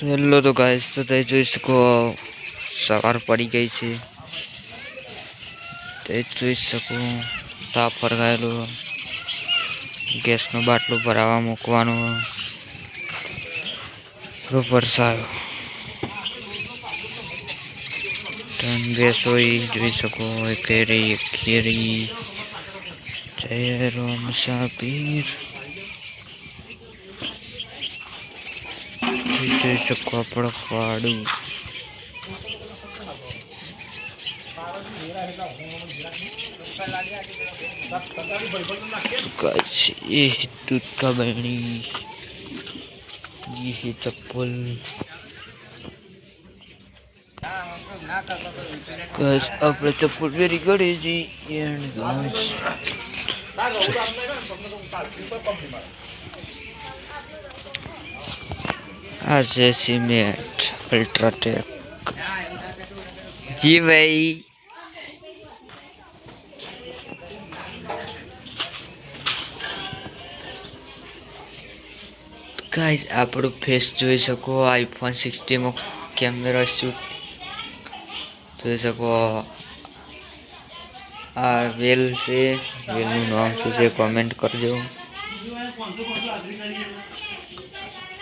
Hello તો guys તો તે જોઈ શકો સવાર પડી ગઈ છે. તે જોઈ શકો તાપ ફરગાયેલો. ગેસનો બાટલો ભરાવા મૂકવાનો. પૂરો પરસાયો ત્રણ રસોઈ જોઈ શકો કેરી ખીરી, ચહેરો, મુસાફીર. જોઈ શકો આપણો ફાડું. દૂધ કા બહેણી ચપ્પલ બસ, આપણે ચપ્પલ પહેરી કરી છીએ એન્ડ બસ. આ છે સિમેન્ટ, અલ્ટ્રાટેક. જી ભાઈ. ગાઈઝ આપણું ફેસ જોઈ શકો આઈફોન સિક્સટીમાં કેમેરા શૂટ જોઈ શકો આ વેલ છે. વેલનું નામ શું છે કોમેન્ટ કરજો.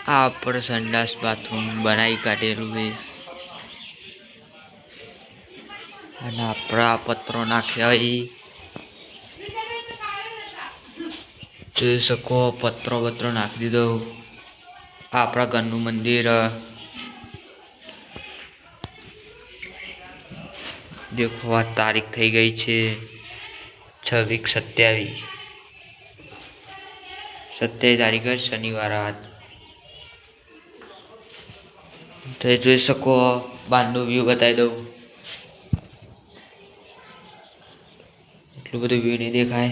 આ આપણે સંડાસ બાથરૂમ બનાવી કાઢેલું છે. અને આપણા પત્રો નાખ્યા જોઈ શકો, પત્રો પત્રો નાખી દીધો. આપણા ઘરનું મંદિર દેખો આ તારીખ થઈ ગઈ છે છવ્વીસ સત્યાવીસ. સત્યાવીસ તારીખ શનિવાર આજ તો જોઈ શકો બહારનું વ્યૂ બતાવી દઉં. એટલું બધું વ્યૂ નહીં દેખાય.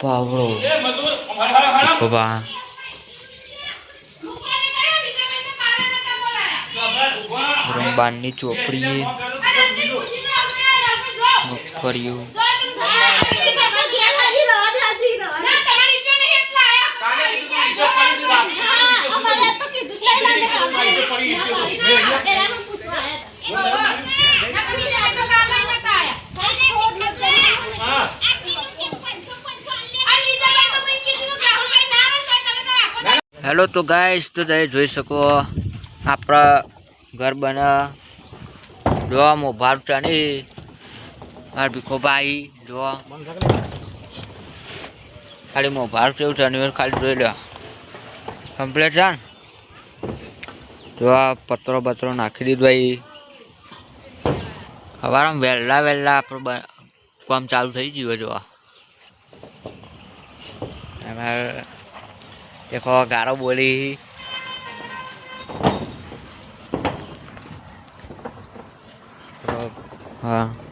પાવડો. દેખો રંબાની ચોપડી મગફળીઓ હેલો તો ગાઈસ તો તમે જોઈ શકો આપણા ઘર બના જોવા મોભાર ચણી માર ભીખો ભાઈ જોવા ખાલી મોભાર કેવું છે ખાલી જોઈ લો કમ્પ્લેટ છે જો આ પત્રો બત્રો નાખી દીધો ભાઈ સવારમાં વહેલા વહેલા આપણું કામ ચાલુ થઈ ગયું જો એમાં દેખો ગારો બોલી. 啊。